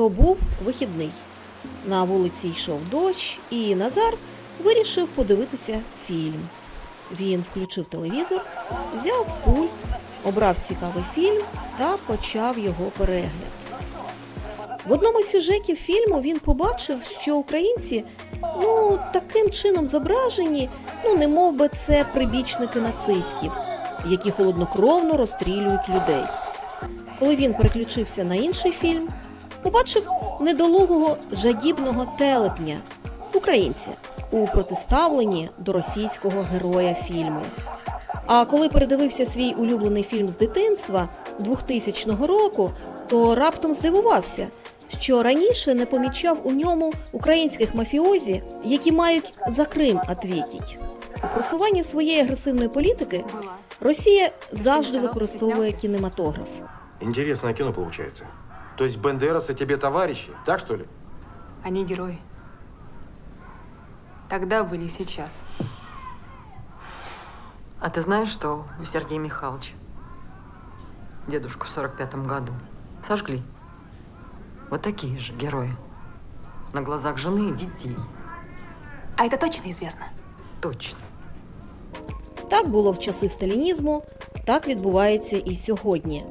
То був вихідний. На вулиці йшов дощ, і Назар вирішив подивитися фільм. Він включив телевізор, взяв пульт, обрав цікавий фільм та почав його перегляд. В одному з сюжетів фільму він побачив, що українці ну таким чином зображені, ну не мов би це прибічники нацистів, які холоднокровно розстрілюють людей. Коли він переключився на інший фільм, побачив недолугого жадібного телепня українця у протиставленні до російського героя фільму. А коли передивився свій улюблений фільм з дитинства 2000 року, то раптом здивувався, що раніше не помічав у ньому українських мафіозі, які мають за Крим отвітіть. У просуванні своєї агресивної політики Росія завжди використовує кінематограф. Интересное кино получается. То есть бендеровцы тебе товарищи, так что ли? Они герои. Тогда были и сейчас. А ты знаешь, что у Сергея Михайловича дедушку в 45-м году сожгли? Вот такие же герои. На глазах жены и детей. А это точно известно? Точно. Так було в часи сталінізму, так відбувається і сьогодні.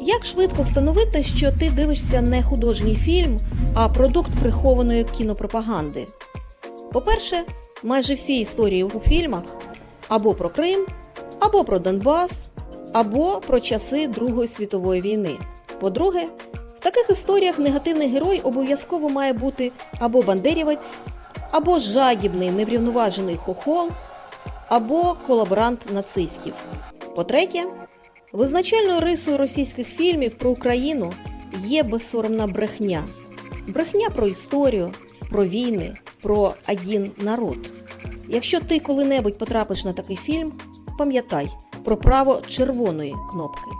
Як швидко встановити, що ти дивишся не художній фільм, а продукт прихованої кінопропаганди? По-перше, майже всі історії у фільмах або про Крим, або про Донбас, або про часи Другої світової війни. По-друге, в таких історіях негативний герой обов'язково має бути або бандерівець, або жадібний неврівноважений хохол, або колаборант нацистів. По-третє, визначальною рисою російських фільмів про Україну є безсоромна брехня. Брехня про історію, про війни, про один народ. Якщо ти коли-небудь потрапиш на такий фільм, пам'ятай про право червоної кнопки.